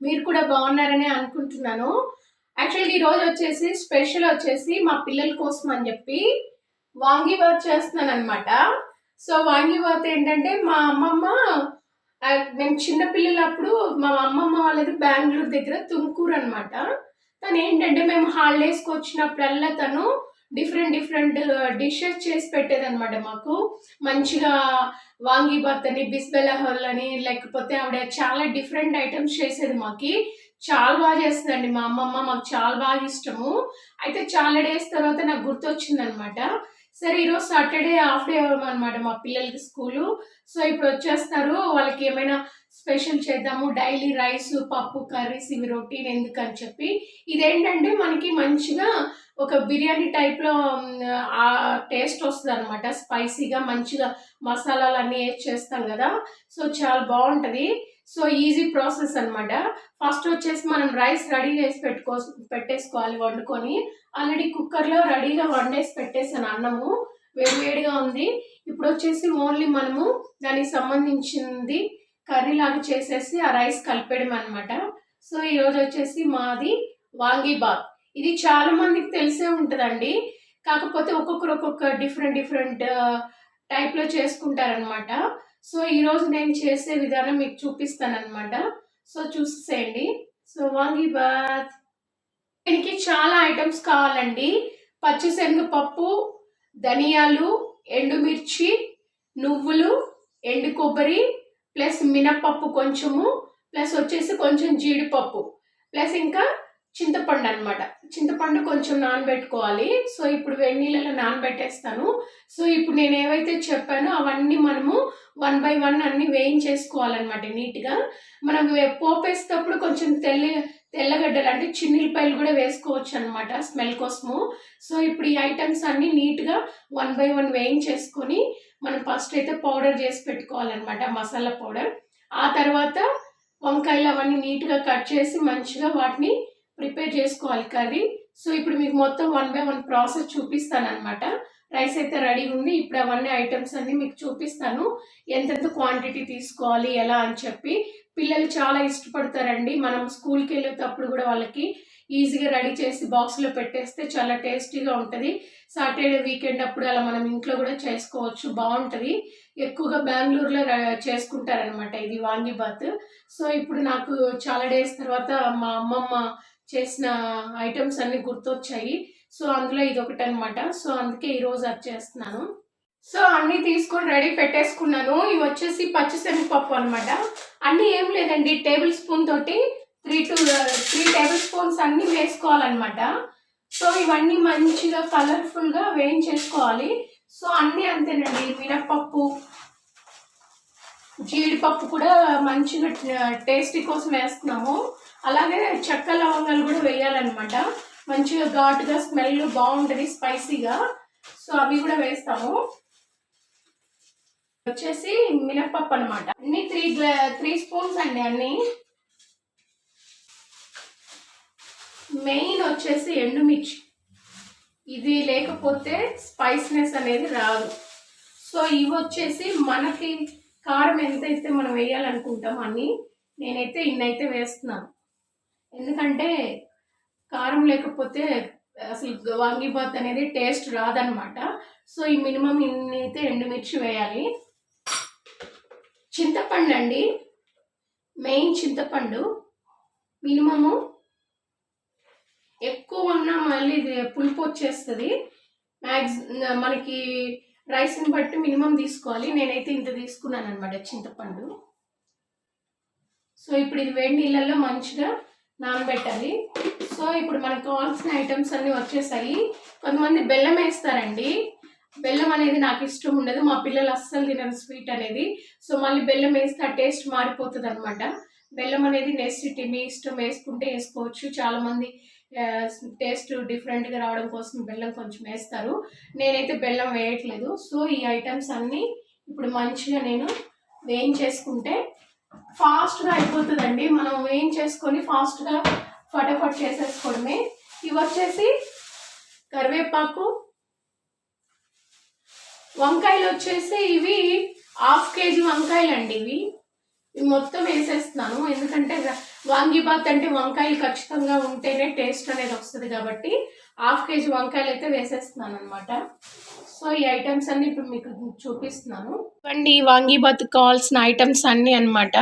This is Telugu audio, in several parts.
మీరు కూడా బాగున్నారని అనుకుంటున్నాను. యాక్చువల్గా ఈరోజు వచ్చేసి స్పెషల్ వచ్చేసి మా పిల్లల కోసం అని చెప్పి వాంగీబాత్ చేస్తున్నాను అనమాట సో వాంగీబాత్ ఏంటంటే మా అమ్మమ్మ మేము చిన్నపిల్లలప్పుడు మా అమ్మమ్మ వాళ్ళది బెంగళూరు దగ్గర తుమ్కూరు అనమాట తను ఏంటంటే మేము హాలిడేస్కి వచ్చినప్పుడల్లా తను డిఫరెంట్ డిఫరెంట్ డిషెస్ చేసి పెట్టేదనమాట మాకు. మంచిగా వాంగీబాత్ అని బిస్బెలహల్ అని లేకపోతే ఆవిడ చాలా డిఫరెంట్ ఐటమ్స్ చేసేది మాకి. చాలా బాగా చేస్తుందండి మా అమ్మమ్మ మాకు చాలా బాగా ఇష్టము. అయితే చాలా డేస్ తర్వాత నాకు గుర్తొచ్చింది అనమాట సరే ఈరోజు సాటర్డే హాఫ్ డే అనమాట మా పిల్లలకి స్కూలు. సో ఇప్పుడు వచ్చేస్తారు. వాళ్ళకి ఏమైనా స్పెషల్ చేద్దాము. డైలీ రైస్ పప్పు కర్రీస్ ఇవి రొటీన్ ఎందుకని చెప్పి. ఇదేంటంటే మనకి మంచిగా ఒక బిర్యానీ టైప్లో ఆ టేస్ట్ వస్తుంది అనమాట స్పైసీగా మంచిగా మసాలాలు అన్నీ వేసి చేస్తాం కదా. సో చాలా బాగుంటుంది. సో ఈజీ ప్రాసెస్ అన్నమాట. ఫస్ట్ వచ్చేసి మనం రైస్ రెడీ చేసి పెట్టుకో పెట్టేసుకోవాలి వండుకొని. ఆల్రెడీ కుక్కర్లో రెడీగా వండేసి పెట్టేసాను అన్నము. వేడివేడిగా ఉంది. ఇప్పుడు వచ్చేసి ఓన్లీ మనము దానికి సంబంధించింది కర్రీ లాగా చేసేసి ఆ రైస్ కలిపేయడం అనమాట సో ఈరోజు వచ్చేసి మాది వాంగీబాగ్ ఇది చాలా మందికి తెలిసే ఉంటుందండి. కాకపోతే ఒక్కొక్కరు ఒక్కొక్క డిఫరెంట్ డిఫరెంట్ టైప్లో చేసుకుంటారనమాట సో ఈరోజు నేను చేసే విధానం మీకు చూపిస్తానమాట సో చూసేయండి. సో వాంగీబాత్. దీనికి చాలా ఐటమ్స్ కావాలండి. పచ్చిశనగపప్పు ధనియాలు ఎండుమిర్చి నువ్వులు ఎండు కొబ్బరి ప్లస్ మినపప్పు కొంచెము ప్లస్ వచ్చేసి కొంచెం జీడిపప్పు ప్లస్ ఇంకా చింతపండు అనమాట చింతపండు కొంచెం నానబెట్టుకోవాలి. సో ఇప్పుడు వేడి నీళ్ళలో నానబెట్టేస్తాను. సో ఇప్పుడు నేను ఏవైతే చెప్పానో అవన్నీ మనము వన్ బై వన్ అన్నీ వేయించేసుకోవాలన్నమాట నీట్గా. మనం పోపేసేటప్పుడు కొంచెం తెల్ల తెల్లగడ్డలు అంటే చిన్నిల్లిపాయలు కూడా వేసుకోవచ్చు అనమాట స్మెల్ కోసము. సో ఇప్పుడు ఈ ఐటమ్స్ అన్నీ నీట్గా వన్ బై వన్ వేయించేసుకొని మనం ఫస్ట్ అయితే పౌడర్ చేసి పెట్టుకోవాలన్నమాట మసాలా పౌడర్ ఆ తర్వాత వంకాయలు అవన్నీ నీట్గా కట్ చేసి మంచిగా వాటిని ప్రిపేర్ చేసుకోవాలి కర్రీ సో ఇప్పుడు మీకు మొత్తం వన్ బై వన్ ప్రాసెస్ చూపిస్తాను అనమాట రైస్ అయితే రెడీ ఉంది. ఇప్పుడు అవన్నీ ఐటమ్స్ అన్నీ మీకు చూపిస్తాను. ఎంతెంత క్వాంటిటీ తీసుకోవాలి ఎలా అని చెప్పి. పిల్లలు చాలా ఇష్టపడతారండి. మనం స్కూల్కి వెళ్ళేటప్పుడు కూడా వాళ్ళకి ఈజీగా రెడీ చేసి బాక్స్లో పెట్టేస్తే చాలా టేస్టీగా ఉంటుంది. సాటర్డే వీకెండ్ అప్పుడు అలా మనం ఇంట్లో కూడా చేసుకోవచ్చు. బాగుంటుంది. ఎక్కువగా బెంగళూరులో చేసుకుంటారనమాట ఇది వాంగిబాత్. సో ఇప్పుడు నాకు చాలా డేస్ తర్వాత మా అమ్మమ్మ చేసిన ఐటమ్స్ అన్నీ గుర్తొచ్చాయి. సో అందులో ఇది ఒకటి అనమాట సో అందుకే ఈరోజు అది చేస్తున్నాను. సో అన్నీ తీసుకొని రెడీ పెట్టేసుకున్నాను. ఇవి వచ్చేసి పచ్చిశనగపప్పు అనమాట అన్నీ ఏం లేదండి టేబుల్ స్పూన్ తోటి three to three table spoons అన్నీ వేసుకోవాలన్నమాట. సో ఇవన్నీ మంచిగా కలర్ఫుల్గా వేయించేసుకోవాలి. సో అన్నీ అంతేనండి మినప్పప్పు జీడిపప్పు కూడా మంచిగా టేస్టీ కోసం వేస్తున్నాము. అలాగే చెక్క లవంగాలు కూడా వేయాలన్నమాట. మంచిగా ఘాటుగా స్మెల్ బాగుంటుంది స్పైసీగా. సో అవి కూడా వేస్తాము. వచ్చేసి మినప్పప్పు అనమాట అన్ని త్రీ త్రీ స్పూన్స్ అండి అన్ని. మెయిన్ వచ్చేసి ఎండుమిర్చి. ఇది లేకపోతే స్పైస్నెస్ అనేది రాదు. సో ఇవి వచ్చేసి మనకి కారం ఎంతైతే మనం వేయాలనుకుంటాం అన్ని నేనైతే ఇన్నైతే వేస్తున్నాను. ఎందుకంటే కారం లేకపోతే అసలు వాంగిబాత్ అనేది టేస్ట్ రాదనమాట సో ఈ మినిమం ఇన్నైతే ఎండుమిర్చి వేయాలి. చింతపండు అండి మెయిన్ చింతపండు. మినిమము ఎక్కువ ఉన్నా మళ్ళీ ఇది పులుపు వచ్చేస్తుంది. మ్యాక్స్ మనకి రైస్ని బట్టి మినిమం తీసుకోవాలి. నేనైతే ఇంత తీసుకున్నాను అనమాట చింతపండు. సో ఇప్పుడు ఇది వేడి నీళ్ళల్లో మంచిగా నానబెట్టాలి. సో ఇప్పుడు మనకు కావాల్సిన ఐటమ్స్ అన్నీ వచ్చేసాయి. కొంతమంది బెల్లం వేస్తారండి. బెల్లం అనేది నాకు ఇష్టం ఉండదు. మా పిల్లలు అస్సలు తినరు స్వీట్ అనేది. సో మళ్ళీ బెల్లం వేస్తే ఆ టేస్ట్ మారిపోతుంది అనమాట బెల్లం అనేది నెసిటీ మీ ఇష్టం వేసుకుంటే వేసుకోవచ్చు. చాలామంది టేస్ట్ డిఫరెంట్గా రావడం కోసం బెల్లం కొంచెం వేస్తారు. నేనైతే బెల్లం వేయట్లేదు. సో ఈ ఐటమ్స్ అన్నీ ఇప్పుడు మంచిగా నేను వేయించేసుకుంటే ఫాస్ట్గా అయిపోతుందండి. మనం వేయించేసుకొని ఫాస్ట్గా ఫటాఫట్ చేసేసుకోవడమే. ఇవి వచ్చేసి కరివేపాకు వంకాయలు వచ్చేసి ఇవి హాఫ్ కేజీ వంకాయలు అండి ఇవి మొత్తం వేసేస్తున్నాను. ఎందుకంటే వాంగిబాత్ అంటే వంకాయలు ఖచ్చితంగా ఉంటేనే టేస్ట్ అనేది వస్తుంది కాబట్టి హాఫ్ కేజీ వంకాయలు అయితే వేసేస్తున్నాను అనమాట సో ఈ ఐటమ్స్ అన్ని ఇప్పుడు మీకు చూపిస్తున్నాను. ఇవ్వండి వాంగిబాత్ కావాల్సిన ఐటమ్స్ అన్నీ అన్నమాట.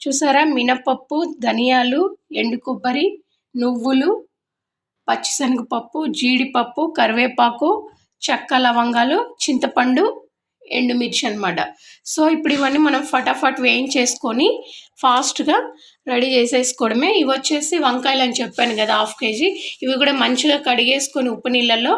చూసారా? మినపప్పు ధనియాలు ఎండు కొబ్బరి నువ్వులు పచ్చిశనగపప్పు జీడిపప్పు కరివేపాకు చెక్క లవంగాలు చింతపండు ఎండుమిర్చి అన్నమాట. సో ఇప్పుడు ఇవన్నీ మనం ఫటాఫట్ వేయించేసుకొని ఫాస్ట్గా రెడీ చేసేసుకోవడమే. ఇవి వచ్చేసి వంకాయలు అని చెప్పాను కదా హాఫ్ కేజీ. ఇవి కూడా మంచిగా కడిగేసుకొని ఉప్పు నీళ్ళల్లో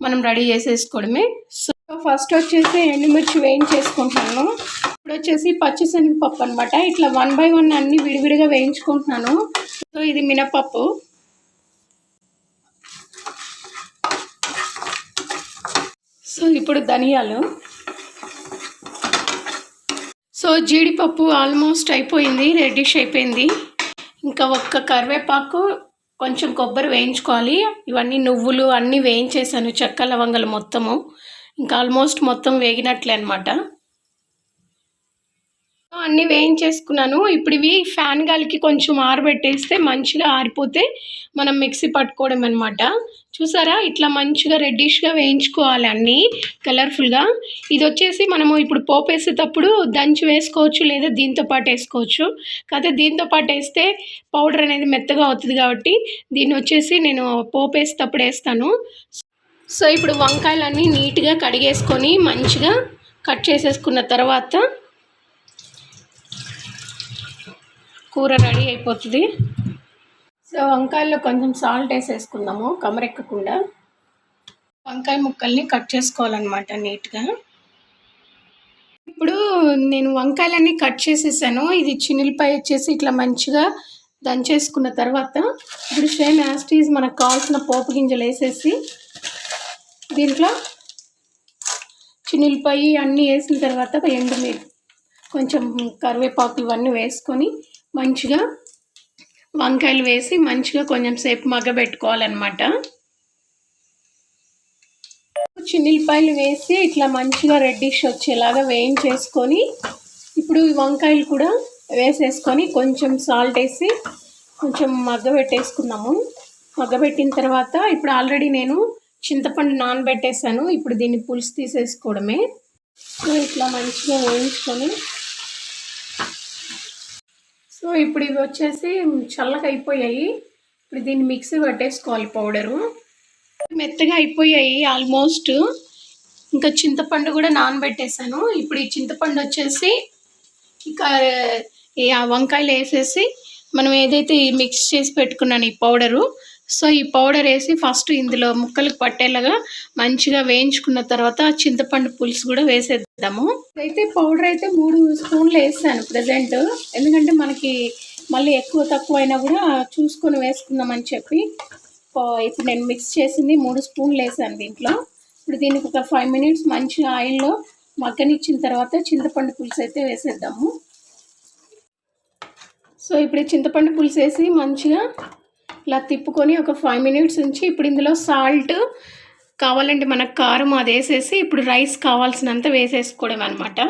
మనం రెడీ చేసేసుకోవడమే. సో ఫస్ట్ వచ్చేసి ఎండుమిర్చి వేయించేసుకుంటున్నాను. ఇప్పుడు వచ్చేసి పచ్చిశనగపప్పు అనమాట ఇట్లా వన్ బై వన్ అన్ని విడివిడిగా వేయించుకుంటున్నాను. సో ఇది మినపప్పు సో ఇప్పుడు ధనియాలు. సో జీడిపప్పు ఆల్మోస్ట్ అయిపోయింది రెడ్డిష్ అయిపోయింది. ఇంకా ఒక్క కరివేపాకు కొంచెం కొబ్బరి వేయించుకోవాలి. ఇవన్నీ నువ్వులు అన్నీ వేయించేసాను చెక్క లవంగలు మొత్తము. ఇంకా ఆల్మోస్ట్ మొత్తం వేగినట్లే అనమాట అన్నీ వేయించేసుకున్నాను. ఇప్పుడు ఇవి ఫ్యాన్ గాలికి కొంచెం ఆరబెట్టేస్తే మంచిగా ఆరిపోతే మనం మిక్సీ పట్టుకోవడం అనమాట చూసారా? ఇట్లా మంచిగా రెడ్డిష్గా వేయించుకోవాలి అన్నీ కలర్ఫుల్గా ఇది వచ్చేసి మనము ఇప్పుడు పోపు వేసేటప్పుడు దంచి వేసుకోవచ్చు లేదా దీంతో పాటు వేసుకోవచ్చు. కాకపోతే దీంతో పాటు వేస్తే పౌడర్ అనేది మెత్తగా అవుతుంది కాబట్టి దీన్ని వచ్చేసి నేను పోపు వేసేటప్పుడు వేస్తాను. సో ఇప్పుడు వంకాయలన్నీ నీట్గా కడిగేసుకొని మంచిగా కట్ చేసేసుకున్న తర్వాత కూర రెడీ అయిపోతుంది. సో వంకాయల్లో కొంచెం సాల్ట్ వేసేసుకుందాము కమరెక్కకుండా. వంకాయ ముక్కల్ని కట్ చేసుకోవాలన్నమాట నీట్గా. ఇప్పుడు నేను వంకాయలన్నీ కట్ చేసేసాను. ఇది చిన్నిలపై వచ్చేసి ఇట్లా మంచిగా దంచేసుకున్న తర్వాత ఇప్పుడు సేమ్ యాస్టీజ్ మనకు కావాల్సిన పోపు గింజలు వేసేసి దీంట్లో చిన్నిలపై అన్నీ వేసిన తర్వాత ఎండుమిర్ కొంచెం కరివేపాకు ఇవన్నీ వేసుకొని మంచిగా వంకాయలు వేసి మంచిగా కొంచెం సేపు మగ్గబెట్టుకోవాలన్నమాట. చిన్నిలపాయలు వేసి ఇట్లా మంచిగా రెడ్డిష్ వచ్చేలాగా వేయించేసుకొని ఇప్పుడు ఈ వంకాయలు కూడా వేసేసుకొని కొంచెం సాల్ట్ వేసి కొంచెం మగ్గబెట్టేసుకున్నాము. మగ్గబెట్టిన తర్వాత ఇప్పుడు ఆల్రెడీ నేను చింతపండు నానబెట్టేసాను ఇప్పుడు దీన్ని పులుసు తీసేసుకోవడమే. సో ఇట్లా మంచిగా వేయించుకొని సో ఇప్పుడు ఇవి వచ్చేసి చల్లగా అయిపోయాయి. ఇప్పుడు దీన్ని మిక్సీ పట్టేసుకోవాలి పౌడరు. మెత్తగా అయిపోయాయి ఆల్మోస్ట్. ఇంకా చింతపండు కూడా నానబెట్టేశాను. ఇప్పుడు ఈ చింతపండు వచ్చేసి ఇక ఆ వంకాయలు వేసేసి మనం ఏదైతే మిక్స్ చేసి పెట్టుకున్నాను ఈ పౌడరు సో ఈ పౌడర్ వేసి ఫస్ట్ ఇందులో ముక్కలకు పట్టేలాగా మంచిగా వేయించుకున్న తర్వాత చింతపండు పులుసు కూడా వేసేద్దాము. అయితే పౌడర్ అయితే మూడు స్పూన్లు వేసాను ప్రజెంట్ ఎందుకంటే మనకి మళ్ళీ ఎక్కువ తక్కువ అయినా కూడా చూసుకొని వేసుకుందామని చెప్పి ఇప్పుడు నేను మిక్స్ చేసింది మూడు స్పూన్లు వేసాను దీంట్లో. ఇప్పుడు దీనికి ఒక ఫైవ్ మినిట్స్ మంచిగా ఆయిల్లో మగ్గనిచ్చిన తర్వాత చింతపండు పులుసు అయితే వేసేద్దాము. సో ఇప్పుడు చింతపండు పులుసు వేసి మంచిగా ఇలా తిప్పుకొని ఒక ఫైవ్ మినిట్స్ ఉంచి ఇప్పుడు ఇందులో సాల్ట్ కావాలంటే మనకు కారం అది వేసేసి ఇప్పుడు రైస్ కావాల్సినంత వేసేసుకోవడం అనమాట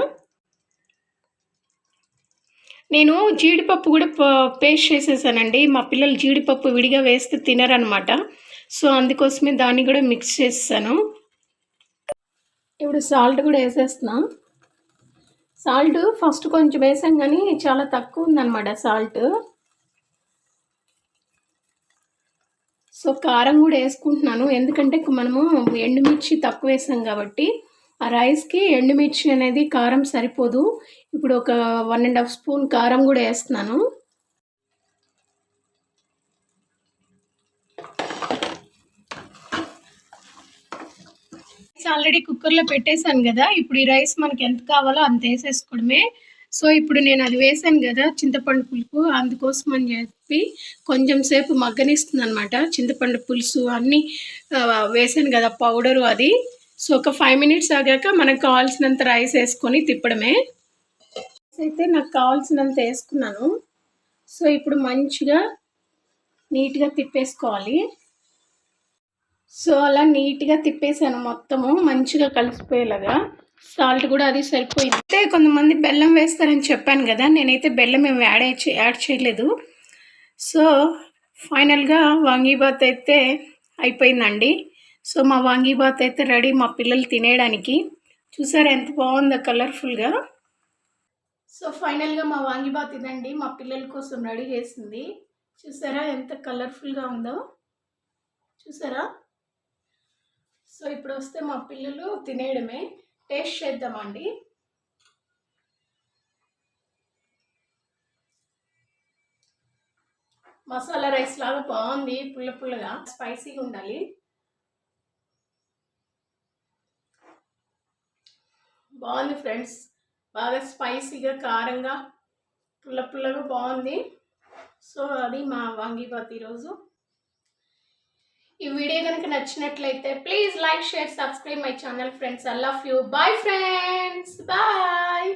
నేను జీడిపప్పు కూడా పేస్ట్ చేసేసానండి. మా పిల్లలు జీడిపప్పు విడిగా వేస్తే తినరనమాట సో అందుకోసమే దాన్ని కూడా మిక్స్ చేసాను ఇప్పుడు సాల్ట్ కూడా వేసేస్తున్నా. సాల్ట్ ఫస్ట్ కొంచెం వేసాం కానీ చాలా తక్కువ ఉందన్నమాట సాల్ట్ సో కారం కూడా వేసుకుంటున్నాను. ఎందుకంటే మనము ఎండుమిర్చి తక్కువ వేసాం కాబట్టి ఆ రైస్కి ఎండుమిర్చి అనేది కారం సరిపోదు. ఇప్పుడు ఒక వన్ అండ్ హాఫ్ స్పూన్ కారం కూడా వేస్తున్నాను. ఆల్రెడీ కుక్కర్లో పెట్టేశాను కదా. ఇప్పుడు ఈ రైస్ మనకి ఎంత కావాలో అంత వేసేసుకోవడమే. సో ఇప్పుడు నేను అది వేసాను కదా చింతపండు పులుపు అందుకోసం అని చెప్పి కొంచెం సేపు మగ్గనిస్తుంది అనమాట చింతపండు పులుసు అన్నీ వేసాను కదా పౌడరు అది. సో ఒక ఫైవ్ మినిట్స్ ఆగాక మనకు కావాల్సినంత రైస్ వేసుకొని తిప్పడమే. అయితే నాకు కావాల్సినంత వేసుకున్నాను. సో ఇప్పుడు మంచిగా నీట్గా తిప్పేసుకోవాలి. సో అలా నీట్గా తిప్పేసాను మొత్తము మంచిగా కలిసిపోయేలాగా. సాల్ట్ కూడా అది సరిపోయింది. అంటే కొంతమంది బెల్లం వేస్తారని చెప్పాను కదా నేనైతే బెల్లం ఏమి యాడ్ యాడ్ చేయలేదు. సో ఫైనల్గా వాంగీబాత్ అయితే అయిపోయిందండి. సో మా వాంగీబాత్ అయితే రెడీ మా పిల్లలు తినేయడానికి. చూసారా ఎంత బాగుందో కలర్ఫుల్గా. సో ఫైనల్గా మా వాంగిబాత్ ఇదండి మా పిల్లల కోసం రెడీ చేసింది. చూసారా ఎంత కలర్ఫుల్గా ఉందో. చూసారా. సో ఇప్పుడు వస్తే మా పిల్లలు తినేయడమే. టేస్ట్ చేద్దామండి. మసాలా రైస్ లాగా బాగుంది పుల్ల పుల్లగా స్పైసీగా ఉండాలి. బాగుంది ఫ్రెండ్స్. బాగా స్పైసీగా కారంగా పుల్ల పుల్లగా బాగుంది. సో అది మా వాంగీబాత్ ఈరోజు. ఈ వీడియో కనుక నచ్చినట్లయితే please like share subscribe my channel friends. I love you. Bye friends. Bye.